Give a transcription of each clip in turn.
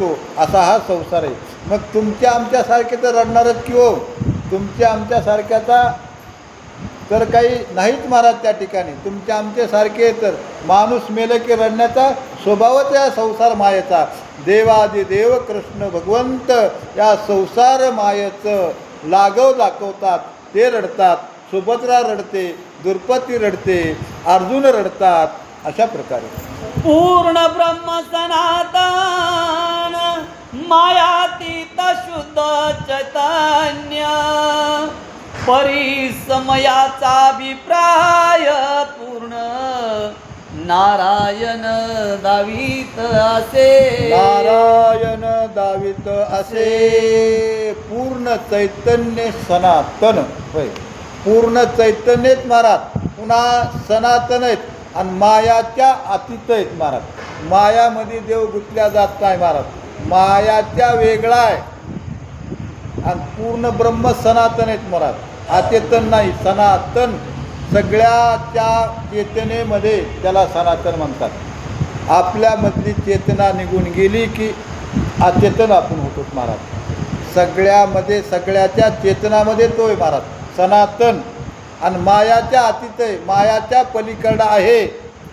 शकतो असा हा संसार आहे. मग तुमच्या आमच्यासारखे तर रडणारच की हो? तुमच्या आमच्यासारख्याचा तर काही नाहीच महाराज त्या ठिकाणी. तुमच्या आमच्यासारखे तर माणूस मेलं की रडण्याचा स्वभावच या संसार मायेचा. देवादि देव कृष्ण भगवंत या संसार मायेचं लागव दाखवतात. ते रडतात. सुभद्रा रडते दुर्पती रडते अर्जुन रडतात. अशा प्रकारे. पूर्ण ब्रह्म सनातन मायातीत शुद्ध चैतन्य परिसमयाचा अभिप्राय पूर्ण. नारायण दावीत असे. नारायण दावित असे. पूर्ण चैतन्य सनातन. होय. पूर्ण चैतन्यच महाराज. पुन्हा सनातन आहेत आणि मायाच्या अतित आहेत महाराज. मायामध्ये देव गुंतल्या जात नाही महाराज. मायाच्या वेगळा आहे. आणि पूर्ण ब्रह्म सनातन आहेत महाराज. अचेतन नाही सनातन. सगळ्याच्या चेतनेमध्ये त्याला सनातन म्हणतात. आपल्यामधली चेतना निघून गेली की अचेतन आपण होतो महाराज. सगळ्यामध्ये सगळ्याच्या चेतनामध्ये तो आहे महाराज. सनातन. आणि मायाच्या अतीत आहे मायाच्या पलीकडं आहे.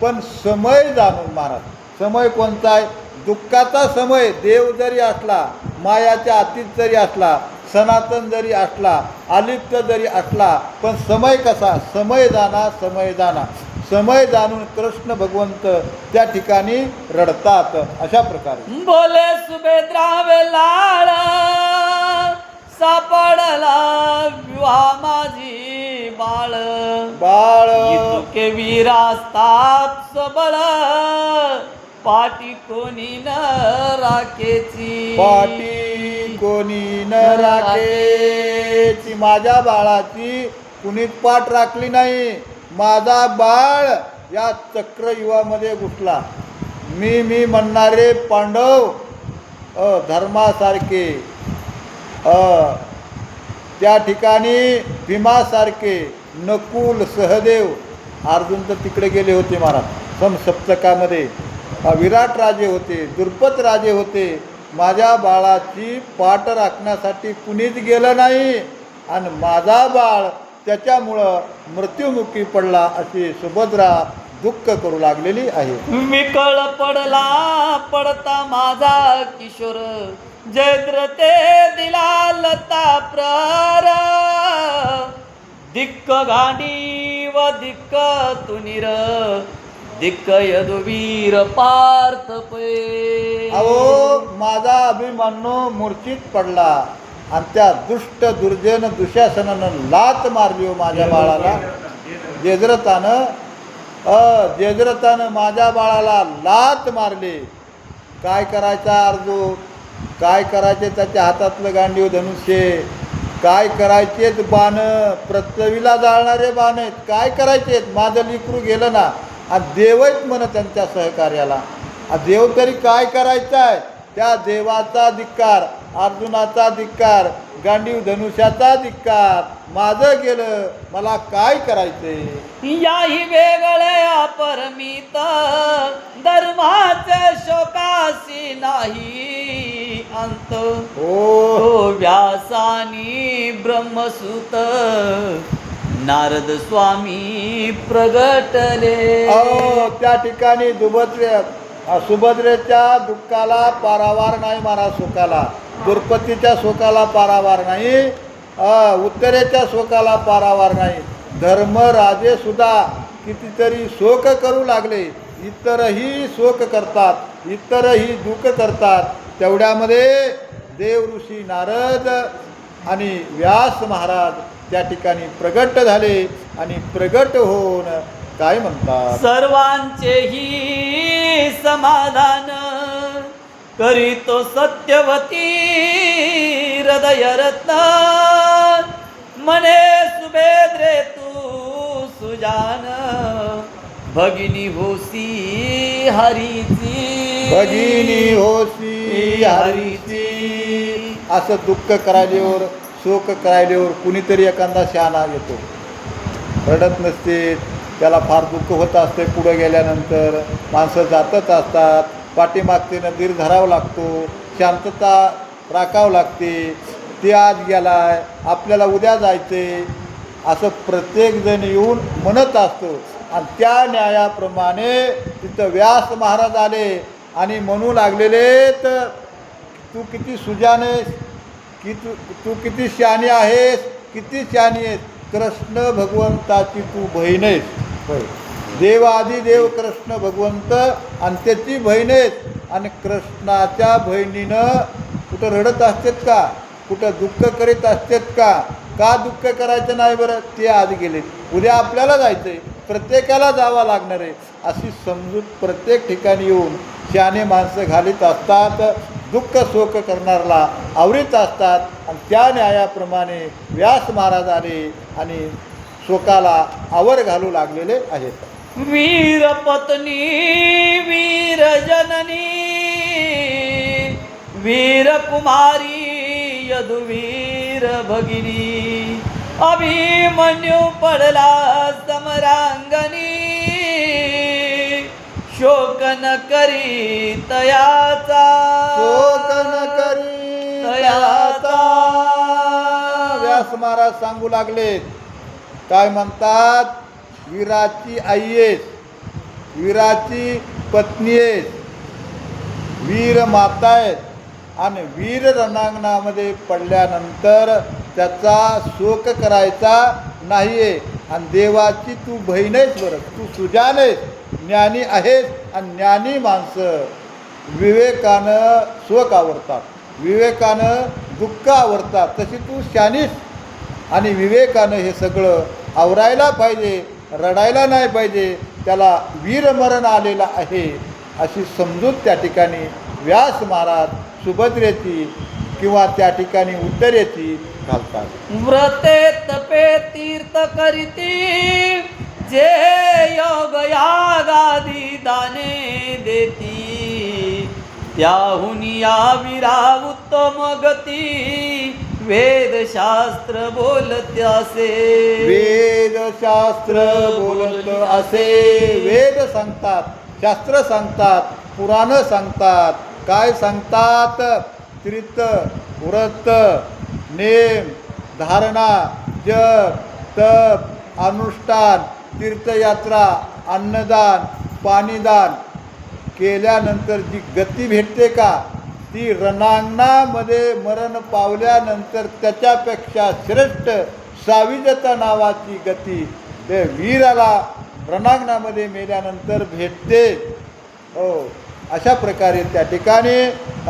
पण समय जाणून महाराज समय कोणता आहे? दुःखाचा समय. देव जरी असला मायाच्या अतीत जरी असला सनातन जरी असला अलिप्त जरी असला पण समय कसा? समय जाणा समय जाणा समय जाणून कृष्ण भगवंत त्या ठिकाणी रडतात. अशा प्रकारे. बोले सुभेद्रावे लाळ सापडला विवाह माझी. बाळ. बाळ. इतके वीरास्ताप सबळ. पाठी कोणी न राखेची. पाटी कोणी न राखेची. माझ्या बाळाची कुणीच पाठ राखली नाही. माझा बाळ या चक्रयुवामध्ये घुसला. मी मी म्हणणारे पांडव अ धर्मासारखे अ त्या ठिकाणी भीमासारखे नकुल सहदेव अर्जुन तर तिकडे गेले होते महाराज. समसप्तकामध्ये विराट राजे होते दुर्पत राजे होते. माझ्या बाळाची पाठ राखण्यासाठी कुणीच गेलं नाही. आणि माझा बाळ त्याच्यामुळं मृत्युमुखी पडला अशी सुभद्रा दुःख करू लागलेली आहे. विकळ पडला पडता माझा किशोर. जयद्रते दिला लता प्रार दिक्क घाणी व दिक्क तुनिर। दिक्क यदुवीर पार्थ पै। अहो माझा अभिमानो मूर्छित पडला आणि त्या दुष्ट दुर्जन दुशासनानं लात मारली हो माझ्या बाळाला. जेजरतानं अ जेजरतानं माझ्या बाळाला लात मारली. काय करायचा अर्जुन? काय करायचे त्याच्या हातातलं गांडीव धनुष्य? काय करायचेत बाण? पृथ्वीला जाळणारे बाण आहेत. काय करायचेत? माझं लिकरू गेलं ना. आ देवच म्हण त्यांच्या सहकार्याला. आ देव तरी काय करायचा आहे त्या देवाचा धिक्कार. अर्जुनाचा धिक्कार गांडीव धनुष्याचा धिक्कार. माझं गेलं मला काय करायचंय याही वेगळे अपरमित धर्माचे शोकासी नाही अंत. हो. व्यासानी ब्रह्मसूत नारद स्वामी प्रगटले. त्या ठिकाणी अ, सुभद्रेच्या दुःखाला पारावार नाही मारा सुखाला. दुर्पतीच्या सुखाला पारावार नाही. उत्तरेच्या शोकाला पारावार नाही. धर्मराजे सुद्धा कितीतरी शोक करू लागले. इतरही शोक करतात इतरही दुःख करतात. तेवढ्यामध्ये देव ऋषी नारद आणि व्यास महाराज त्या ठिकाणी प्रगट झाले आणि प्रगट होऊन काय म्हणतात? सर्वांचेही समाधान करीतो सत्यवती हृदय रत्न. मने सुभेद्रे तू सुजान. भगिनी होसी हरीची. भगिनी होसी हरीची. असं दुःख करायल्यावर शोक करायल्यावर कुणीतरी एखादा शहाणा येतो. रडत नसते त्याला फार दुःख होत असते. पुढे गेल्यानंतर माणसं जातच असतात. पाठीमागतीनं धीर धरावा लागतो. शांतता राखावं लागते. ते आज गेला आहे आपल्याला उद्या जायचे असं प्रत्येकजण येऊन म्हणत असतो. आणि त्या न्यायाप्रमाणे तिथं व्यास महाराज आले आणि म्हणू लागलेले तर तू किती सुजान आहेस? की तू तू किती शहाणी आहेस? किती शहाणी आहेस? कृष्ण भगवंताची तू बहीण आहेस. होय. देव आधी देव कृष्ण भगवंत आणि त्याची बहीण आहेत. आणि कृष्णाच्या बहिणीनं कुठं रडत असतेत का? कुठं दुःख करीत असतेत का? का दुःख करायचं नाही बरं? ते आज गेले उद्या आपल्याला जायचं आहे प्रत्येकाला जावं लागणार आहे. अशी समजूत प्रत्येक ठिकाणी येऊन शहाणे माणसं घालीत असतात. दुःख शोक करणारला आवरीत असतात. आणि त्या न्यायाप्रमाणे व्यास महाराजाने आणि शोकाला आवर घालू लागलेले आहेत. वीर पत्नी वीर जननी वीर कुमारी यदुवीर भगिनी अभिमन्यू पडला समरांगणी शोक न करी तयाचा शोक न करी तयाचा. व्यास महाराज सांगू लागले काय म्हणतात? वीराची आई आहेस. वीराची पत्नी आहेस. वीर माता आहेत आणि वीर रणांगणामध्ये पडल्यानंतर त्याचा शोक करायचा नाही आहे आणि देवाची तू बहीण आहेस बरं. तू सुजान आहेस. ज्ञानी आहेस आणि ज्ञानी माणसं. विवेकानं शोक आवडतात विवेकानं दुःख आवडतात तशी तू शानीस आणि विवेकानं हे सगळं आवरायला पाहिजे रडायला नाही पाहिजे त्याला वीरमरण आलेलं आहे अशी समजूत त्या ठिकाणी व्यास महाराज सुभद्रेची किंवा त्या ठिकाणी उत्तरेची घालतात. व्रते तपे तीर्थ करीती जे योग यागादी दाने देती. त्याहून या विरा उत्तम गती वेदशास्त्र बोलत्यासे वेदशास्त्र बोलत असे. वेद सांगतात शास्त्र सांगतात पुराणं सांगतात. काय सांगतात? त्रित व्रत नेम धारणा जप तप अनुष्ठान तीर्थयात्रा अन्नदान पाणीदान. केल्यानंतर जी गती भेटते का? ती रणांगणामध्ये मरण पावल्यानंतर त्याच्यापेक्षा श्रेष्ठ साविजता नावाची गती ते वीराला रणांगणामध्ये मेल्यानंतर भेटते. हो अशा प्रकारे त्या ठिकाणी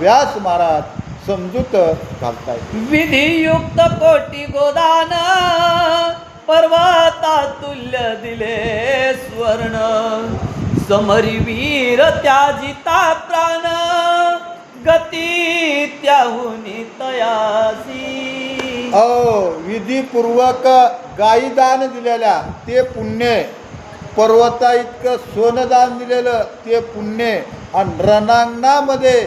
व्यास महाराज समजूत घालतायत. विधियुक्त कोटी गोदान पर्वता तुल्य दिले स्वर्ण. समरी वीर त्याजिता प्राण. गती त्याहुनी तयासी. अ विधीपूर्वक गाईदान दिलेल्या ते पुण्य पर्वता इतकं सोनदान दिलेलं ते पुण्य आणि रणांगणामध्ये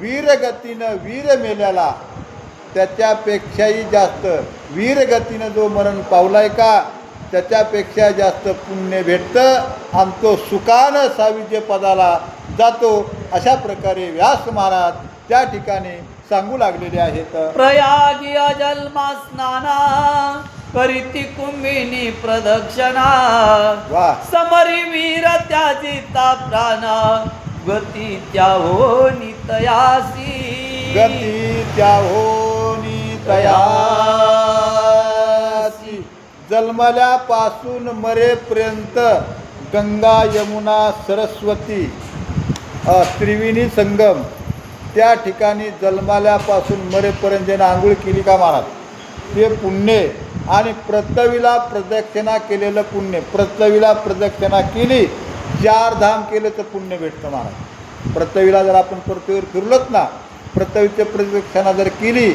वीरगतीनं वीर मेल्याला त्याच्यापेक्षाही जास्त वीरगतीनं जो मरण पावलाय का त्याच्यापेक्षा जास्त पुण्य भेटतं आणि तो सुखानं साविज्य पदाला जातो. अशा प्रकारे व्यास महाराज त्या ठिकाणी सांगू लागलेले आहेत. प्रयागी अजन्मा स्नाना करीती कुंभिनी प्रदक्षिणा. वा. समरी वीर त्याजिता प्राण गती त्या हो नितयासी गती त्या होनी तयासी. जन्मल्यापासून मरेपर्यंत गंगा यमुना सरस्वती त्रिवेणी संगम त्या ठिकाणी जन्माल्यापासून मरेपर्यंत ज्यानं आंघोळ केली का महाराज? ते पुण्य आणि प्रतवीला प्रदक्षिणा केलेलं पुण्य प्रतवीला प्रदक्षिणा केली चार धाम केलं तर पुण्य भेटतं महाराज. प्रतवीला जर आपण पृथ्वीवर फिरलोत ना प्रतवीची प्रदक्षिणा जर केली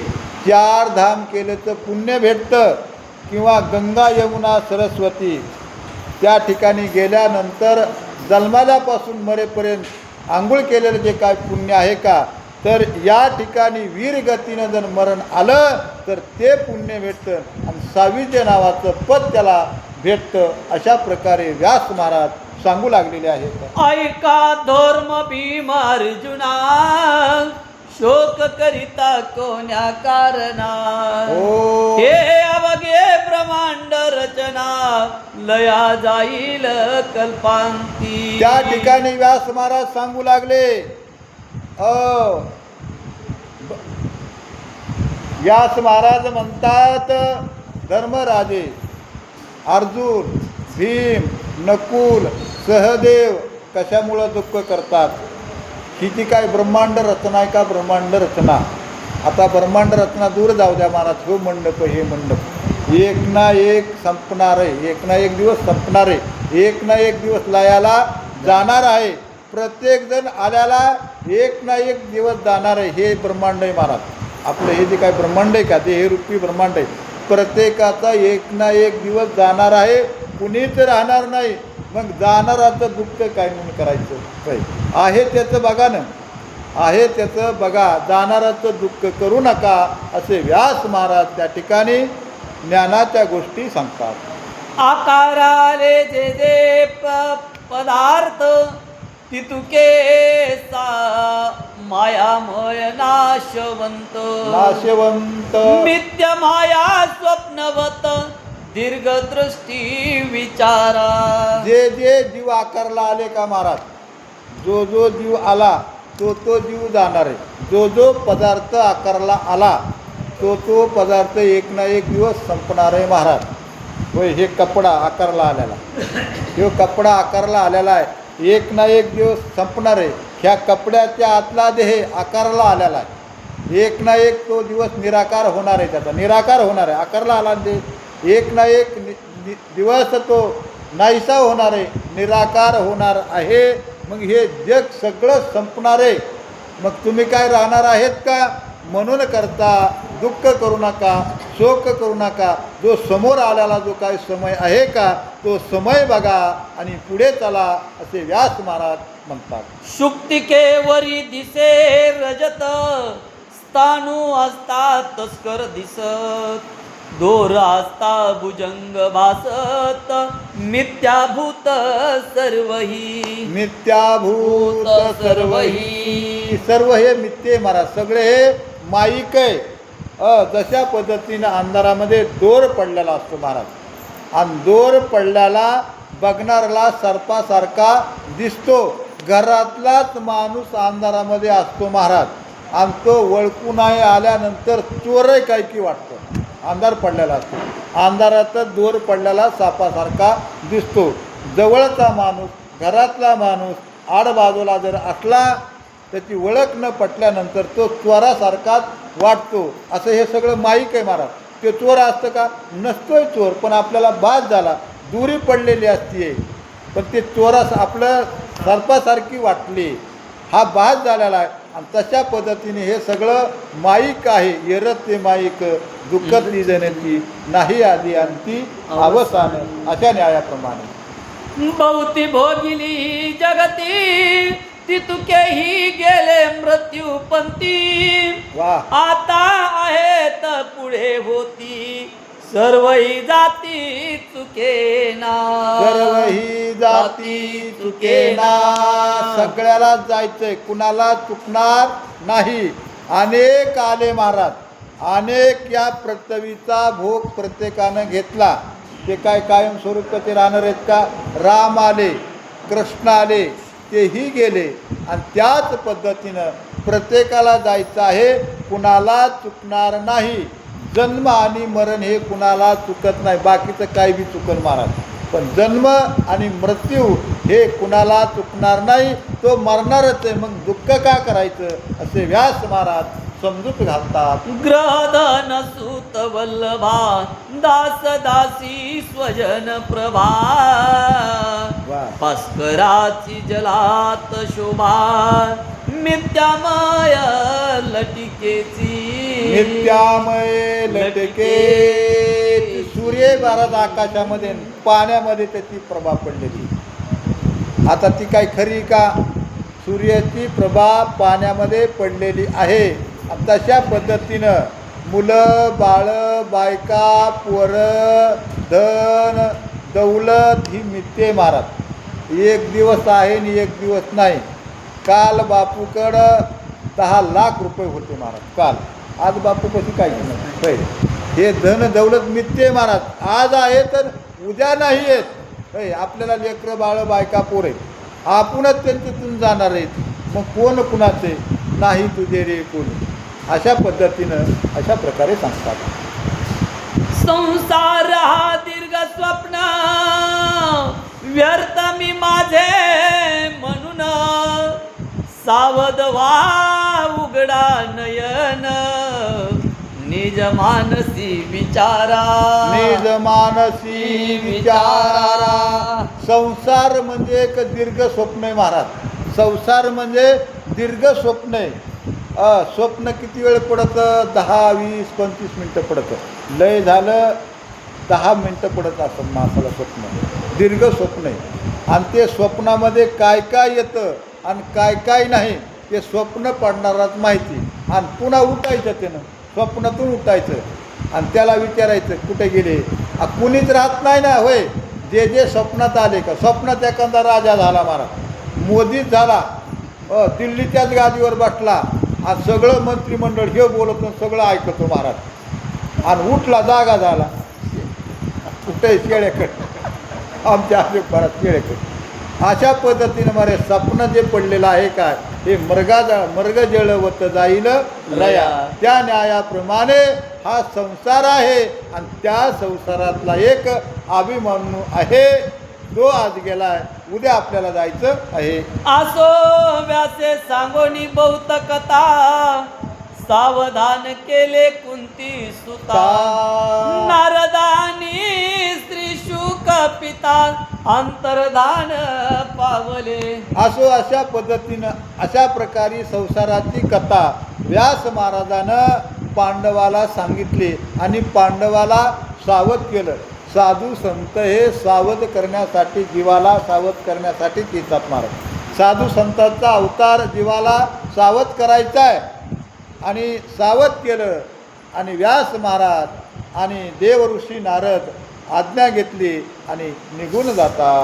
चार धाम केलं तर पुण्य भेटतं. किंवा गंगा यमुना सरस्वती त्या ठिकाणी गेल्यानंतर जन्माल्यापासून मरेपर्यंत आंघोळ केलेलं जे काय पुण्य आहे का तर या ठिकाणी वीरगतीनं जर मरण आलं तर ते पुण्य भेटतं आणि साविज्य नावाचं पद त्याला भेटतं. अशा प्रकारे व्यास महाराज सांगू लागलेले आहेत. ऐका धर्म भीम अर्जुना शोक करिता कोण्या कारणाहो हे अवघे ब्रह्मांड रचना लया जाईल कल्पांती. त्या ठिकाणी व्यास महाराज सांगू लागले. अ. व्यास महाराज म्हणतात धर्मराजे अर्जुन भीम नकुल सहदेव कशामुळं दुःख करतात? ही ती काय ब्रह्मांड रचना आहे का ब्रह्मांड रचना? आता ब्रह्मांड रचना दूर जाऊ द्या महाराज हो मंडप हे मंडप. एक ना एक संपणार आहे एक ना एक दिवस संपणार आहे एक ना एक दिवस लयाला जाणार आहे. प्रत्येकजण आल्याला एक ना एक दिवस जाणार आहे हे ब्रह्मांड आहे महाराज. आपलं हे जे काय ब्रह्मांड आहे का ते हे रूपी ब्रह्मांड आहे. प्रत्येकाचा एक ना एक दिवस जाणार आहे कुणीच राहणार नाही. मग जाणाराचं दुःख काय म्हणून करायचं? आहे त्याचं बघा ना आहे त्याचं बघा. जाणाराचं दुःख करू नका असे व्यास महाराज त्या ठिकाणी ज्ञानाच्या गोष्टी सांगतात. आकाराले जे जे प- पदार्थ तितुके सा मायामय नाशवंत. नाशवंत. मिथ्य माया स्वप्नवत. दीर्घदृष्टी विचारा. जे जे जीव आकारला आले का महाराज जो जो जीव आला तो तो जीव जाणार आहे. जो जो पदार्थ आकारला आला तो तो पदार्थ एक ना एक दिवस संपणार आहे महाराज. होय हे कपडा आकारला आलेला हे कपडा आकारला आलेला आहे एक ना एक दिवस संपणार आहे. ह्या कपड्याच्या आतला देह आकारला आलेला आहे. एक ना एक तो दिवस निराकार होणार आहे त्याचा. निराकार होणार आहे. आकारला आला म्हणजे एक ना एक नि- नि- दिवस तो नाहीसा होणार आहे निराकार होणार आहे. मग हे जग सगळं संपणार. आहे मग तुम्ही काय राहणार आहेत का? म्हणून करता दुःख करू नका शोक करू नका. जो समोर आलेला जो काय समय आहे का तो समय बघा आणि पुढे चला असे व्यास महाराज म्हणतात. शुक्तिकेवरी दिसे रजत स्थानू असतात तस्कर दिसत. दोर असता भुजंग भासत मिथ्याभूत सर्वही। मिथ्याभूत सर्व ही सर्व हे मिथ्ये महाराज सगळे हे माईक आहे. अ, जशा पद्धतीनं अंधारामध्ये दोर पडलेला असतो महाराज. आणि दोर पडलेला बघणाऱ्याला सर्पासारखा दिसतो. घरातलाच माणूस अंधारामध्ये असतो महाराज. आणि तो नाही आल्यानंतर चोरही काय की वाटतो? अंधार पडलेला असतो. अंधारातच दोर पडलेला सापासारखा दिसतो. जवळचा माणूस घरातला माणूस आडबाजूला जर असला त्याची ओळख न पटल्यानंतर तो चोरासारखाच वाटतो. असं हे सगळं माहीक आहे महाराज. ते चोर असतं का? नसतोय चोर पण आपल्याला बाद झाला. दुरी पडलेली असते पण ते चोरास आपलं सर्पासारखी वाटली. हा बाद झालेला आहे. आणि तशा पद्धतीने हे सगळं माईक आहे येरत ते माईक दुःखतली जनती नाही आधी अंती अवसान अशा न्यायाप्रमाणे. भोवती भोगिली जगती तितुकेही गेले मृत्यू वा आता आहेत पुढे होती. सर्वही जाती चुकेना. सर्व ही जाती चुकेना. सगळ्याला जायचंय कुणाला चुकणार नाही. अनेक आले महाराज अनेक या पृथ्वीचा भोग प्रत्येकानं घेतला. ते काय कायमस्वरूपाचे राहणार आहेत का? राम आले कृष्ण आले तेही गेले. आणि त्याच पद्धतीनं प्रत्येकाला जायचं आहे कुणाला चुकणार नाही. जन्म आणि मरण हे कुणाला चुकत नाही बाकीचं काही बी चुकन महाराज पण जन्म आणि मृत्यू हे कुणाला चुकणार नाही तो मरणारच आहे मग दुःख का करायचं? असे व्यास महाराज समजूत घालतात. ग्रहधन सुत वल्लभा दास दासी स्वजन प्रभा. वा. भास्कराची जलात शोभा. मिथ्यामय लटिकेची. नित्यामय लटके. सूर्य महाराज आकाशामध्ये पाण्यामध्ये त्याची प्रभा पडलेली. आता ती काय खरी का? सूर्याची प्रभा पाण्यामध्ये पडलेली आहे. तशा पद्धतीनं मुलं बाळं बायका पोरं धन दौलत ही मिथ्ये महाराज. एक दिवस आहे आणि एक दिवस नाही. काल बापूकडं दहा लाख रुपये होते महाराज काल. आज बापू कशी काय नाही होय. हे धन दौलत मिथ्य महाराज. आज आहे तर उद्या नाही आहेत आपल्याला लेकरं बाळं बायका पोरे आहेत. आपणच त्यांच्यातून जाणार आहेत. मग कोण कुणाचे? नाही तुझे रे कोणी? अशा पद्धतीनं अशा प्रकारे सांगतात. संसार हा दीर्घ स्वप्न. व्यर्थ मी माझे म्हणून. सावध वा उघडा नयन. निज मानसी विचारा. निज मानसी विचारा. संसार म्हणजे एक दीर्घ स्वप्न आहे महाराज. संसार म्हणजे दीर्घ स्वप्न. आहे स्वप्न किती वेळ पडतं? दहा वीस पंचवीस मिनटं पडतं. लय झालं दहा मिनटं पडत असं माणसाला स्वप्न. दीर्घ स्वप्न. आहे आणि ते स्वप्नामध्ये काय काय येतं? आणि काय काय नाही ते स्वप्न पडणाराच माहिती. आणि पुन्हा उठायचं त्यानं. स्वप्नातून उठायचं. आणि त्याला विचारायचं कुठे गेले? आ, कुणीच राहत नाही ना होय. जे जे स्वप्नात आले का? स्वप्नात एखादा राजा झाला मारा. मोदीच झाला. अ, दिल्लीच्याच गादीवर बसला. आणि सगळं मंत्रिमंडळ हे बोलत सगळं ऐकतो महाराज. आणि उठला जागा झाला. कुठे शेळ्याकड? आमच्या आजोबारात शेळ्याकड. अशा पद्धतीनं मारे स्वप्न जे पडलेलं आहे काय हे मर्गा मर्ग जळवत जाईल लया त्या न्यायाप्रमाणे हा संसार आहे आणि त्या संसारातला एक अभिमानू आहे. तो आज गेलाय उद्या आपल्याला जायचं आहे. असो व्यासे सांगोनी बहुत कथा सावधान केले कुंती सुता. नारदानी शुक पिता अंतर्धान पावले. असो अशा पद्धतीनं अशा प्रकारे संसाराची कथा व्यास महाराजानं पांडवाला सांगितली आणि पांडवाला सावध केलं. साधू संत हे सावध करण्यासाठी जीवाला सावध करण्यासाठी येतात महाराज. साधू संतांचा अवतार जीवाला सावध करायचा आहे. आणि सावध केलं आणि व्यास महाराज आणि देव ऋषी नारद आज्ञा घेतली आणि निघून जातात.